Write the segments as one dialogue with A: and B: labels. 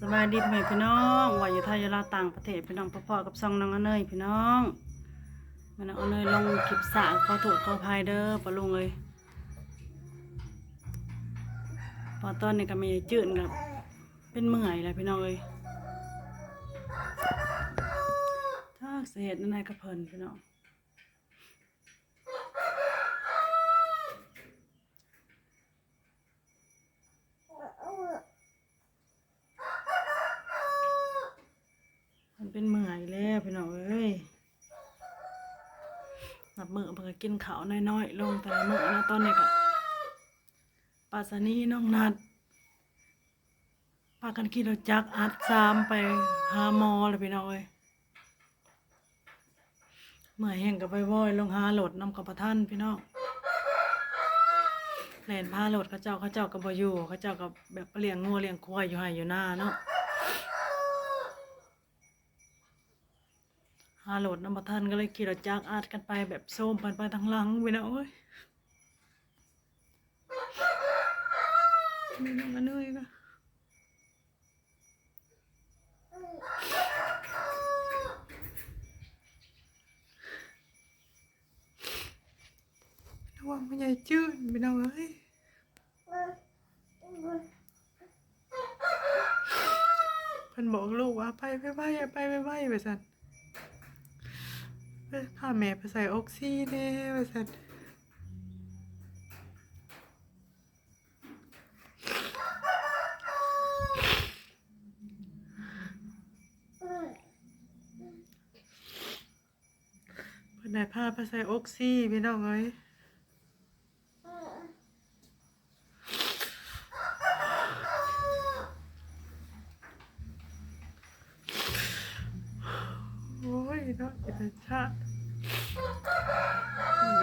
A: สบายดีพ่อแม่พี่น้องว่าอยู่ไทยอยู่ลาวต่างประเทศพี่น้องพ่อๆกับซองน้องอเนยพี่น้องม่น้องอเนยลงคลิปสางขอโทษขออภัยเด้อปะลุงเอ้ยพอตอนนี้ก็มีจืดกับเป็นเมื่อยแล้วพี่น้องเอ้ยถ้าเสียดนั่นไงก็เพลินพี่น้องมันเป็นเมื่อยแล้วพี่น้องเอ้ยนับมือเพิ่ง กินข้าวน้อยๆลงแต่ละมื้อนะตอนนี้ก็ปาสนีน้องนัดพากันขี่รถจักรอัดซามไปหาหมอเลยพี่น้องเอ้ยเมื่อแห้งกับไปว่อยๆลงหาโหลดน้ำกับประท่านพี่น้องแหลนพาโหลดเขาเจ้าเขาเจ้าก็บ่อยู่เขาเจ้าก็แบบเลี้ยงงัวเลี้ยงควายอยู่ให้อยู่หน้าเนาะ หาโหลดน้ำประทันก็เลยขี่รถจักรอาดกันไปแบบโซมปันไปทางหลังไปนะโอ้ยมีน้องอันเนยก็ระวังมันใหญ่จืดไปน้องเอ้ยเพิ่นบอกลูกว่าไปไปไปไปไปไปไปสัน พาแม่ไปใส่ออกซิเน่ไปสันเพิ่นได้พาไปใส่ออกซิพี่น้องเอ้ยโอ้ยเนาะเป็นชาติ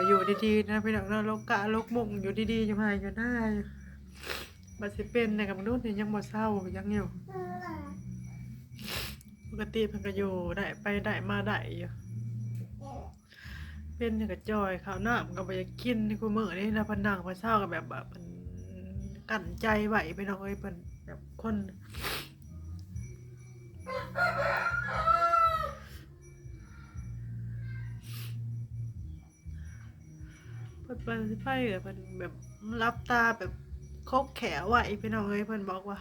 A: อยู่ดีๆนะพี่น้องเราโลกกะโลกมุ่งอยู่ดีๆยู่มาอยู่ได้บัดสิเป็นในกับมนุษย์นี่ยังบ่เศร้ายังอยู่ปกติเพิ่นก็อยู่ได้ไปได้มาได้อยู่เป็นนี่ก็จอยข้าวหน้ำก็บ่อยากกินนี่กูมื้อนี่นะพิ่นนั่งพิ่นเศร้าก็แบบว่าเพิ่นกั้นใจไหวไปน้องเอ้ยเพิ่นแบบคน เพิ่นเพิ่นสิไปก็เพิ่นแบบรับตาแบบคกแขวไหวพี่น้องเอ้ยเพิ่นบอกว่า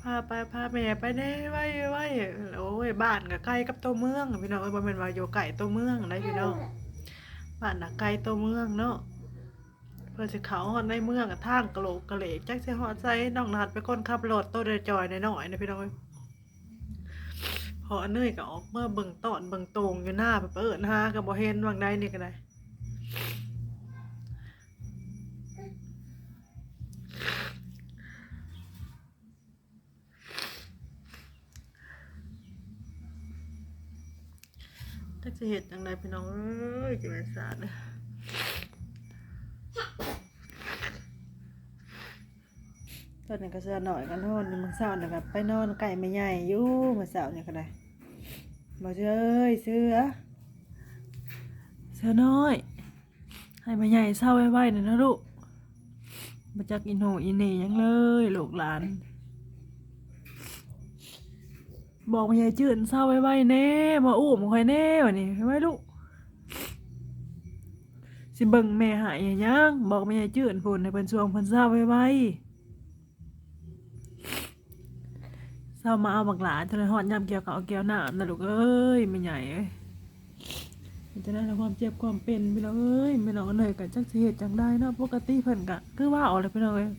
A: พาไปพาแม่ไปแน่ไว้ไว้โอ้ยบ้านก็ใกล้กับตัวเมืองพี่น้องเอ้ยบ่แม่นว่าอยู่ไกลตัวเมืองได้พี่น้องบ้านน่ะไกลตัวเมืองเนาะเพิ่นสิเขาฮอดในเมืองอะทางกะโหลกกะเหลกจักสิฮอดไสน้องนัดเป็นคนขับรถโตเดจอยน้อยๆนะพี่น้องเอ้ยพออันเนยก็ออกเมาเบิ่งตอนเบิ่งตรงอยู่หน้าแบบเอิ้นหาก็บ่เห็นวังใดนี่ก็ได้ ถ้าจะเห็ดจังไดพี่น้องเอ้ยจะเป็นสารนะตอนนี้ก็เสือหน่อยกันโทษนี่มึงเศร้านะครับไปนอนไก่ไม่ใหญ่ยู่มาเศร้าเนี่ยก็ได้บอกเอ้ยเสือเสือน้อย ให้มาใหญ่เศร้าไว้ไว้หน่อยนะลูกมาจากอินโนอินเนยังเลยลูกหลาน บอกมายายจืดเศร้าไว้ไว้แน่ มาอุ้มคอยแน่วะนี่ไว้ลูกสิเบิ่งแม่หายอย่างยังบอกมายายจืดพุ่นให้เพิ่นช่วงเพิ่นเศร้าไว้ไว้เศร้ามาเอาบักหลานจนหอดยำเกี่ยวกับเอาเกี่ยวหน้ำนะลูกเอ้ยไม่ใหญ่เอ้ย มันจะได้รับความเจ็บความเป็นพี่น้องเอ้ยไม่น้องเหนื่อยกันจักเหตุจังได้เนาะปกติเพิ่นกะคือว่าเอาเลยพี่น้องเอ้ย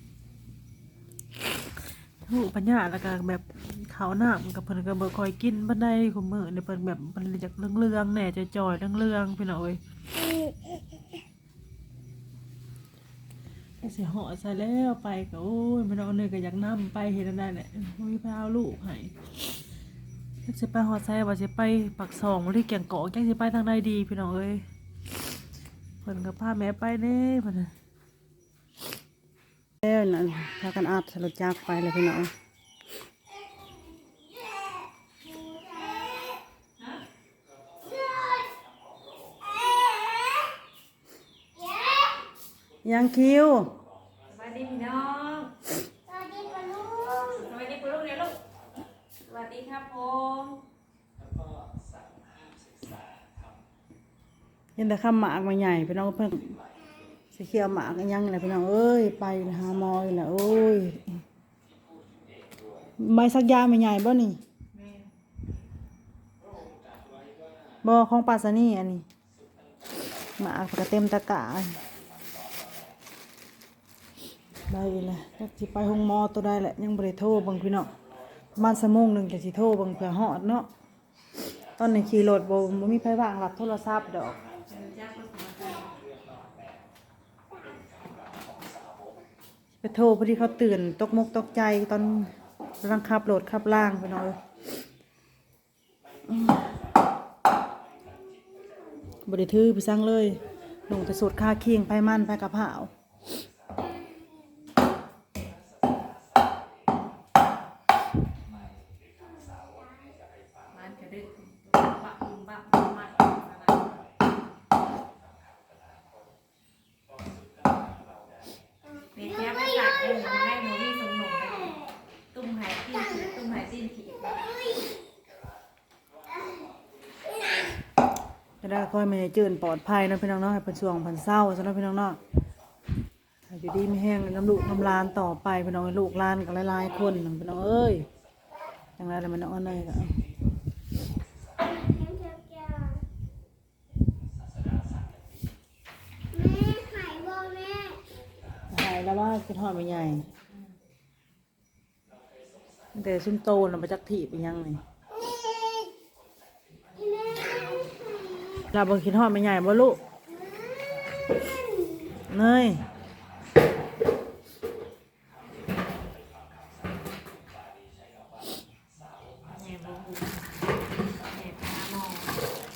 A: ถูกปัญญาแล้วก็แบบเขาวหน้ามันกับเพิ่นก็บ่ค่อยกินบันไดของมื้อนี่เพิ่นแบบมันจากเรื่องๆแหน่จอยๆเรื่องๆพี่น้องเอ้ยก็สิเหาะใส่แล้วไปก็โอ้ยมันเอาเนยก็อยากนํไปเฮ็ดอันนั้นแหละมีไปเอาลูกให้ จักสิไปฮอดไสว่าสิไปปักซองบ่ได้แก่งกอกจักสิไปทางใดดีพี่น้องเอ้ยเพิ่นก็พาแม่ไปเด้เพิ่นน่ะแล้วนั่นพากันอาบสลดจากไปเลยพี่น้องยังคิว
B: สวัสดีพี่น้อง
C: วัสดีครับ
B: ผม
A: ยังแต่ข้ามหมากมาใหญ่พี่น้องเพิ่งสิเขียวหมากยังเลยพี่น้องเอ้ยไปหามอยนะโอ้ยใบสักยาไม่ใหญ่บ่นี่บ่ของปาสนี่อันนี้หมากกระเต็มตะกาได้เลยจะกสิไปห้องมอตัวได้แหละยังบริโทรบางพี่น้อง ประมาณชั่วโมงหนึ่งจะสิโทรเบิ่งเผื่อฮอดเนาะตอนนี้ขี่รถบ่บ่มีไผว่างรับโทรศัพท์ดอกไปโทรพอดีเขาตื่นตกมกตกใจตอนกำลังขับรถขับล่างไปหน่อยอืมบริทือไปสั่งเลยลงไปสูตรค่าเคียงไปมั่นไปกับเผาว
B: มันกระดึกบะบุมบะบุมบะเปียแก้ไปตัดเลยมันให้โมนี่สมหนุ่มเลยตุ้มหายตีนถีบตุ้มหายตีนถีบ
A: จะ ได้ค่อยไม่เจือนปลอดภัยเนาะพี่น้องเนาะให้เป็นช่วงพันเศร้าซะเนาะพี่น้องเนาะให้อยู่ดีไม่แห้งน้ำลูกน้ำลานต่อไปพี่น้องให้ลูกลานกันหลายๆคนนะพี่น้องเอ้ยอย่างไรแล้วมันเอาเนยก็เอา
C: แม่หายบ่แม่
A: หายแล้วว่าคิดหอดไม่ใหญ่แต่ซุ่มโตน่ะมาจากถีบอีกยังนี่
C: ที่แม่หาย
A: เราบ่คิดหอดไม่ใหญ่บ่ลูกเนย
B: แง่บุมบุมแง่ปลาหมอ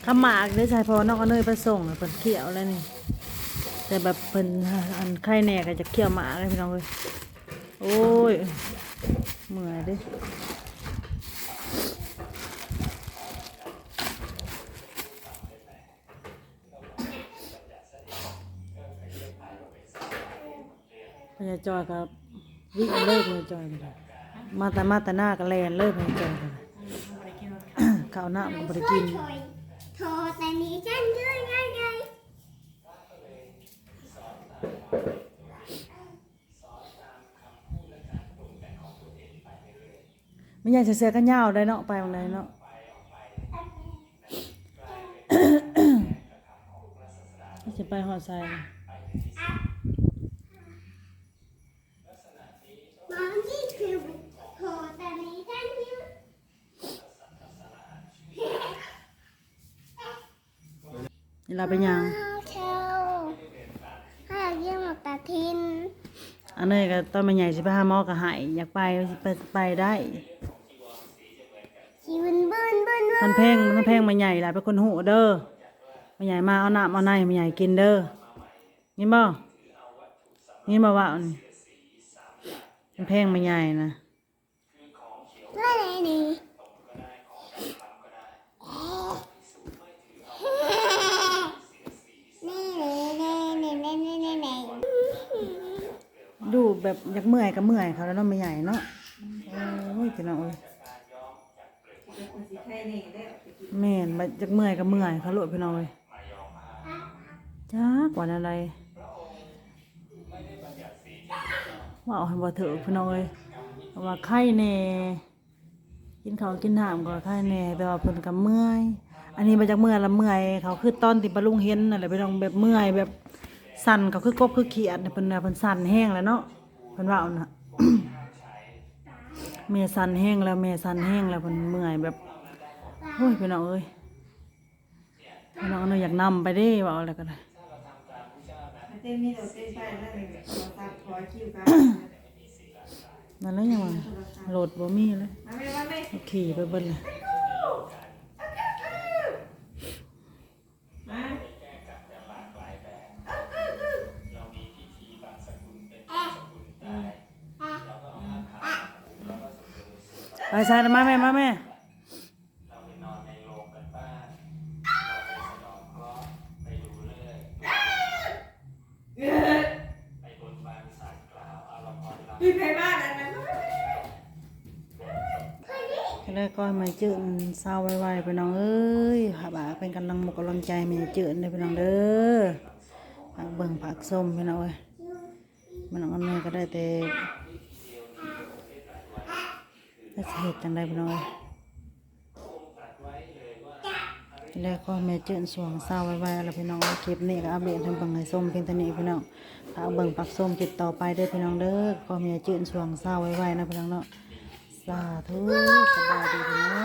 A: ขมากได้ใช่พอนองเอาเนยไปส่งน่ะเพิ่นเคี่ยวแล้วนี่ แต่แบบเพิ่นอันไข่แหน่ก็จะเคี่ยวหมากเลยพี่น้องเอ้ยโอ้ยเหมื่อยเด้ จอยกับวิ่งเลิกพญาจอยกันเลยมาแต่มาแต่หน้าก็แลนเลิกพญาจอยกันเลย
B: บริกิน
A: ข้าวหน้ามันก็บ่ได้กิน
C: ถอยโทรแต่นี้ฉันด้วยง่ายไง
A: ไม่อยากจะเสือกันยาวได้เนาะไปตรงไหนเนาะจะไปหอดทราย
C: มองที่คือโทรแต่นี้ฉันด้วย
A: เว ลาไปหยัง
C: ข้าวเชลข้าวเยี่ยมหมกตาทิน
A: อันนี้ก็ตอนมันใหญ่สิไปหาหมอก็หายอยากไปสิไปไปได้
C: ชีวินบึ้นบึ้นบึ้น
A: ท่านแพงท่านแพงมันใหญ่หลายเป็นคนหูเด้อมันใหญ่มาเอาน้ำเอาในมันใหญ่กินเด้อนี่บ่นี่บ่ว่าอันนี้มันแพงมันใหญ่นะ แบบอยากเมื่อยก็เมื่อยเขาแล้วเนาะมันใหญ่เนาะโอ้ยพี่น้องเอ้ย
B: สีไข่นี่ได้
A: แม่นบัดจักเมื่อยก็เมื่อยเขาโลดพี่น้องเอ้ยจ้ากว่าอะไรว่าเอาให้บ่เถอะพี่น้องเอ้ยว่าไข้แน่กินข้าวกินน้ำก็ไข้แน่แต่ว่าเพิ่นก็เมื่อยอันนี้มาจากเมื่อยละเมื่อยเขาคือตอนที่ปะลุงเห็นนั่นแหละพี่น้องแบบเมื่อยแบบสั่นเขาคือกบคือเขียดเนี่ยเพิ่นน่ะเพิ่นสั่นแห้งแล้วเนาะ เพิ่นว่าเอานะแม่สั่นแห้งแล้วแม่สั่นแห้งแล้วเพิ่นเมื่อยแบบโอ้ยพี่น้องเอ้ยพี่น้องเอ้ยอยากนำไปเด้ว่าเอาอะไรก็ได้
B: เต้นมีแต่นแล้วเลยตัดคอยคิวกัน
A: นั่นแหละยังว่าโหลดบ่มีเลย
B: มาไม่มาไม่
A: เอาขี่ไปเบิ่นเลย ไปใส่มาแม่มาแม่แล้ก็มาจืดเศร้าไวๆไปน้องเอ้ยหาบ่าเป็นกำลังหมกกำลังใจแม่จืดเลยไปน้องเด้อผักเบิ่งผักส้มไปน้องเอ้ยมันน้องอำนวยก็ได้แต่ จะเห็ดจังไรบ่น้องเอ้ยแล้วก็แม่จืดสวงเศร้าไวๆแล้วพี่น้องเอ้ยคลิปนี้ก็อัปเดตทางบังไงส้มเพียงเท่านี้พี่น้องถ้าเบิ่งปักส้มจิตต่อไปเด้อพี่น้องเด้อก็แม่จืดสวงเศร้าไวๆนะพี่น้องเนาะสาธุสบายดีพี่น้อง